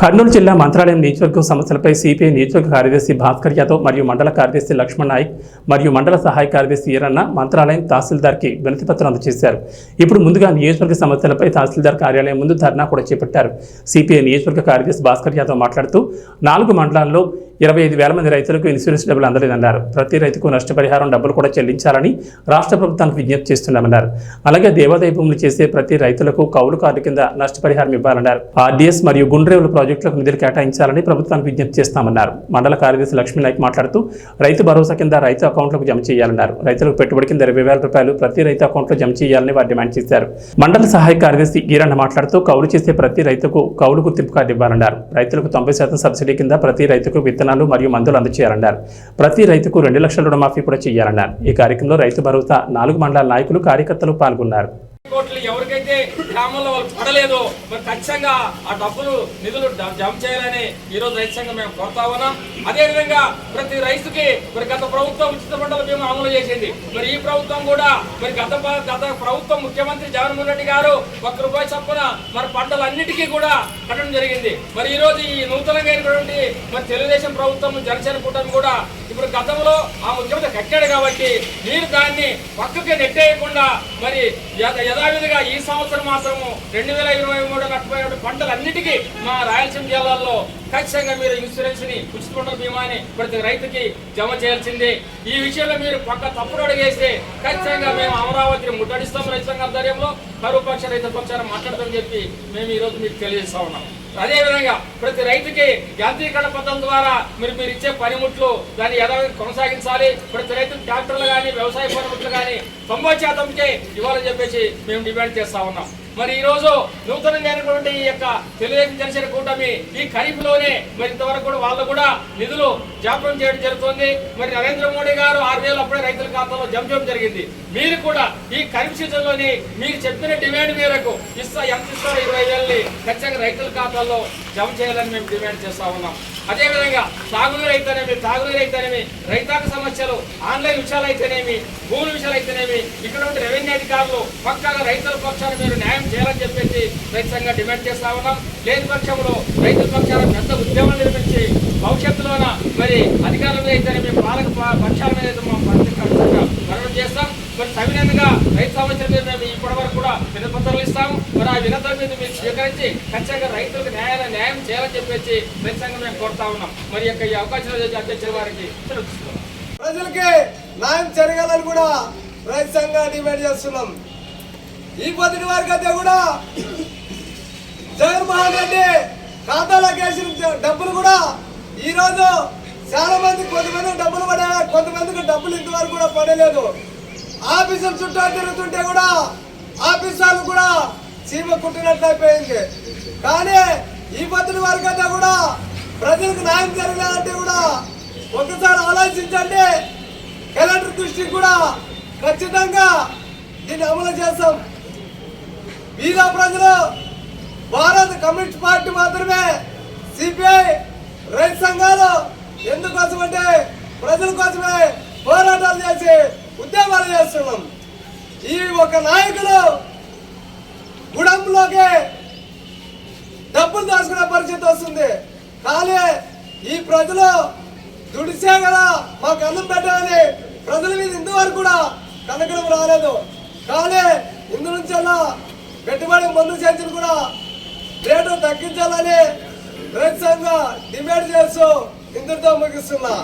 కర్నూలు జిల్లా మంత్రాలయం నియోజకవర్గం సమస్యలపై సిపిఐ నియోజకవర్గ కార్యదర్శి భాస్కర్ యాదవ్ మరియు మండల కార్యదర్శి లక్ష్మణ్ నాయక్ మరియు మండల సహాయ కార్యదర్శి ఈరన్న మంత్రాలయం తహసీల్దార్కి వినతిపత్రం అందజేశారు. ఇప్పుడు ముందుగా నియోజకవర్గ సమస్యలపై తహసీల్దార్ కార్యాలయం ముందు ధర్నా కూడా చేపట్టారు. సిపిఐ నియోజకవర్గ కార్యదర్శి భాస్కర్ యాదవ్ మాట్లాడుతూ నాలుగు మండలాల్లో ఇరవై ఐదు వేల మంది రైతులకు ఇన్సూరెన్స్ డబ్బులు అందలేదన్నారు. ప్రతి రైతుకు నష్టపరిహారం డబ్బులు కూడా చెల్లించాలని రాష్ట్ర ప్రభుత్వానికి విజ్ఞప్తి చేస్తున్నామన్నారు. అలాగే దేవాదాయ భూములు చేసే ప్రతి రైతులకు కౌలు కార్డు కింద నష్టపరిహారం ఇవ్వాలన్నారు. ఆర్డీఎస్ మరియు గుండ్రేవుల ప్రాజెక్టులకు నిధులు కేటాయించాలని ప్రభుత్వానికి విజ్ఞప్తి చేస్తామన్నారు. మండల కార్యదర్శి లక్ష్మీ నాయక్ మాట్లాడుతూ రైతు భరోసా కింద రైతు అకౌంట్లకు జమ చేయాలన్నారు. రైతులకు పెట్టుబడి కింద ఇరవై వేల రూపాయలు ప్రతి రైతు అకౌంట్లో జమ చేయాలని వారు డిమాండ్ చేశారు. మండల సహాయ కార్యదర్శి ఈరన్న మాట్లాడుతూ కౌలు చేసే ప్రతి రైతుకు కౌలు గుర్తింపు కార్డు ఇవ్వాలన్నారు. రైతులకు తొంభై శాతం సబ్సిడీ కింద ప్రతి రైతుకు విత్తనాలు మరియు మందులు అందచేయాలన్నారు ప్రతి రైతుకు రెండు లక్షల రుణమాఫీ కూడా చేయాలన్నారు. ఈ కార్యక్రమంలో రైతు భరోసా నాలుగు మండల నాయకులు కార్యకర్తలు పాల్గొన్నారు. ఎవరికైతే గ్రామంలో వాళ్ళు పడలేదు మరి ఖచ్చితంగా ఆ డబ్బులు నిధులు జమ చేయాలని ఈరోజు రైతు సంఘం మేము కోరుతా ఉన్నాం. అదేవిధంగా ప్రతి రైతుకి మరి గత ప్రభుత్వం ఉచిత పంటల బీమా అమలు చేసింది. మరి ఈ ప్రభుత్వం కూడా మరి గత గత ప్రభుత్వం ముఖ్యమంత్రి జగన్మోహన్ రెడ్డి గారు ఒక్క రూపాయి చొప్పున మరి పంటలన్నిటికీ కూడా కట్టడం జరిగింది. మరి ఈరోజు ఈ నూతనంగా అయినటువంటి మరి తెలుగుదేశం ప్రభుత్వం జనసేన కూటమి కూడా ఇప్పుడు గతంలో ఆ ముఖ్యమంత్రి కట్టాడు కాబట్టి మీరు దాన్ని పక్కకి నెట్టేయకుండా మరి యథావిధిగా ఈ సంవత్సరం మాత్రము రెండు వేల ఇరవై మూడు నష్టపోయిన పంటలన్నిటికీ మా రాయలసీమ జిల్లాల్లో ఖచ్చితంగా మీరు ఇన్సూరెన్స్ని ఉచిత పంటల బీమాని ప్రతి రైతుకి జమ చేయాల్సిందే. ఈ విషయంలో మీరు పక్క తప్పుడు అడిగేస్తే ఖచ్చితంగా మేము అమరావతిని ముట్టడిస్తాం రైతు సంఘ ఆధ్వర్యంలో. కరువు పక్ష రైతు పక్షాన్ని మాట్లాడతామని చెప్పి మేము ఈరోజు మీకు తెలియజేస్తా ఉన్నాం. అదే విధంగా ప్రతి రైతుకి యాంత్రీకరణ పథకం ద్వారా మీరు మీరు ఇచ్చే పనిముట్లు దాన్ని ఎలా కొనసాగించాలి. ప్రతి రైతుకు ట్రాక్టర్లు కానీ వ్యవసాయ పనిముట్లు కానీ తొంభై శాతంకే ఇవ్వాలని చెప్పేసి మేము డిమాండ్ చేస్తా ఉన్నాం. మరి ఈరోజు నూతనంగా అయినటువంటి ఈ యొక్క తెలుగుదేశం జనసేన కూటమి ఈ ఖరీఫ్లోనే మరి ఇంతవరకు కూడా వాళ్ళు కూడా నిధులు జాప్యం చేయడం జరుగుతుంది. మరి నరేంద్ర మోడీ గారు ఆరు వేలు అప్పుడే రైతుల ఖాతాలో జమ చేయడం జరిగింది. మీరు కూడా ఈ ఖరీఫ్ సీజన్లోని మీరు చెప్పిన డిమాండ్ మేరకు ఇస్తా ఎంత ఇస్తారో ఇరవై వేలని ఖచ్చితంగా రైతుల ఖాతాలో ఖాతాల్లో జమ చేయాలని మేము డిమాండ్ చేస్తా ఉన్నాం. అదేవిధంగా సాగునీరు అయితేనేమి తాగునీరు అయితేనేమి రైతాంగ సమస్యలు ఆన్లైన్ విషయాలు అయితేనేమి భూముల విషయాలు అయితేనేమి ఇక్కడ ఉండే రెవెన్యూ అధికారులు పక్కాగా రైతుల పక్షాన మీరు న్యాయం చేయాలని చెప్పేసి రైతు డిమాండ్ చేస్తా ఉన్నాం. లేని పక్షంలో రైతుల పక్షాన పెద్ద ఉద్యమం నిర్మించి భవిష్యత్తులోన మరి అధికారుల మీద అయితేనేమి పాలక పక్షాల మీద అయితే మా పార్టీ మరణం చేస్తాం. మరి తగినందుగా రైతు సమస్యల మీద మేము ఇప్పటి వరకు కూడా వినపత్రాలు ఇస్తాము. మరి ఆ వినతుల మీద మీరు స్వీకరించి ఖచ్చితంగా రైతులకు న్యాయం న్యాయం చేయాలని చెప్పేసి రైతు సంఘం మేము కోరుతా ఉన్నాం. మరి యొక్క ఈ అవకాశం అధ్యక్షుల వారికి ప్రజలకి న్యాయం జరగాలని కూడా రైతు సంఘాన్ని డిమాండ్ చేస్తున్నాం. ఈ పొద్దుటి వారికి అయితే కూడా జగన్మోహన్ రెడ్డి ఖాతాలోకి వేసిన డబ్బులు కూడా ఈ రోజు చాలా మంది కొంతమంది డబ్బులు పడే కొంతమందికి డబ్బులు ఇంతవరకు కూడా పడలేదు. ఆఫీసుల చుట్టూ తిరుగుతుంటే కూడా ఆఫీసర్లు కూడా చీమ కుట్టినట్లయిపోయింది. కానీ ఈ పద్ధతి వారికి కూడా ప్రజలకు న్యాయం జరగాలంటే కూడా ఒకసారి ఆలోచించండి. కలెక్టర్ దృష్టికి కూడా ఖచ్చితంగా దీన్ని అమలు చేస్తాం. బీదా ప్రజలు భారత కమ్యూనిస్ట్ పార్టీ మాత్రమే సిపిఐ రైతు సంఘాలు ఎందుకోసం అంటే ప్రజల కోసమే పోరాటాలు చేసి ఉద్యమాలు చేస్తున్నాం. ఈ ఒక నాయకులు గుడంలోకి డబ్బులు దాచుకునే పరిస్థితి వస్తుంది. కానీ ఈ ప్రజలు దుడిసే కదా మాకు అన్నం పెట్టాలని ప్రజల మీద ఇంతవరకు కూడా కనకడం రాలేదు. కానీ ఇందు నుంచి పెట్టుబడి మందు చేతులు కూడా రేటు తగ్గించాలని రైతు సంఘ డిమాండ్ చేస్తూ ఇందుతో ముగిస్తున్నా.